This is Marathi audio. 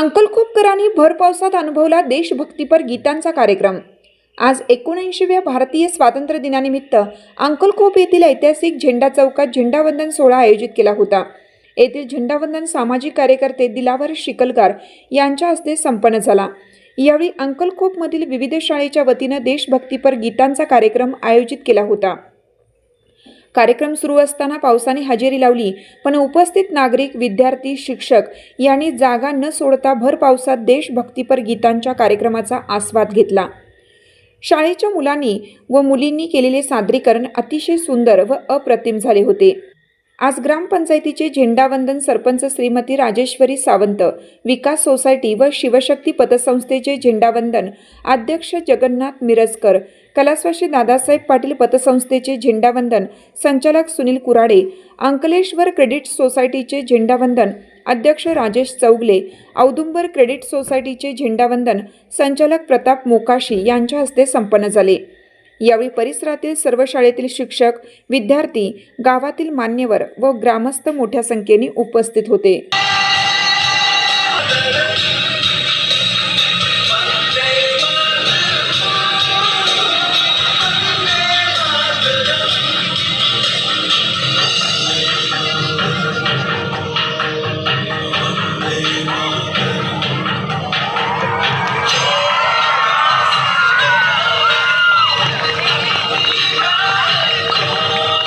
Uncle खोपकरांनी भर पावसात अनुभवला देशभक्तीपर गीतांचा कार्यक्रम. आज एकोणऐंशीव्या भारतीय स्वातंत्र्य दिनानिमित्त अंकलखोप येथील ऐतिहासिक झेंडा चौकात झेंडावंदन सोहळा आयोजित केला होता. येथील झेंडावंदन सामाजिक कार्यकर्ते दिलावर शिकलगार यांच्या हस्ते संपन्न झाला. यावेळी अंकलखोपमधील विविध शाळेच्या वतीनं देशभक्तीपर गीतांचा कार्यक्रम आयोजित केला होता. कार्यक्रम सुरू असताना पावसाने हजेरी लावली. पण उपस्थित नागरिक विद्यार्थी शिक्षक यांनी जागा न सोडता भर पावसात देशभक्तीपर गीतांच्या कार्यक्रमाचा आस्वाद घेतला. शाळेच्या मुलांनी व मुलींनी केलेले सादरीकरण अतिशय सुंदर व अप्रतिम झाले होते. आज ग्रामपंचायतीचे झेंडावंदन सरपंच श्रीमती राजेश्वरी सावंत विकास सोसायटी व शिवशक्ती पतसंस्थेचे झेंडावंदन अध्यक्ष जगन्नाथ मिरजकर कलास्वाशी दादासाहेब पाटील पतसंस्थेचे झेंडावंदन संचालक सुनील कुराडे अंकलेश्वर क्रेडिट सोसायटीचे झेंडावंदन अध्यक्ष राजेश चौगले औदुंबर क्रेडिट सोसायटीचे झेंडावंदन संचालक प्रताप मोकाशी यांच्या हस्ते संपन्न झाले. यावेळी परिसरातील सर्व शाळेतील शिक्षक विद्यार्थी गावातील मान्यवर व ग्रामस्थ मोठ्या संख्येने उपस्थित होते.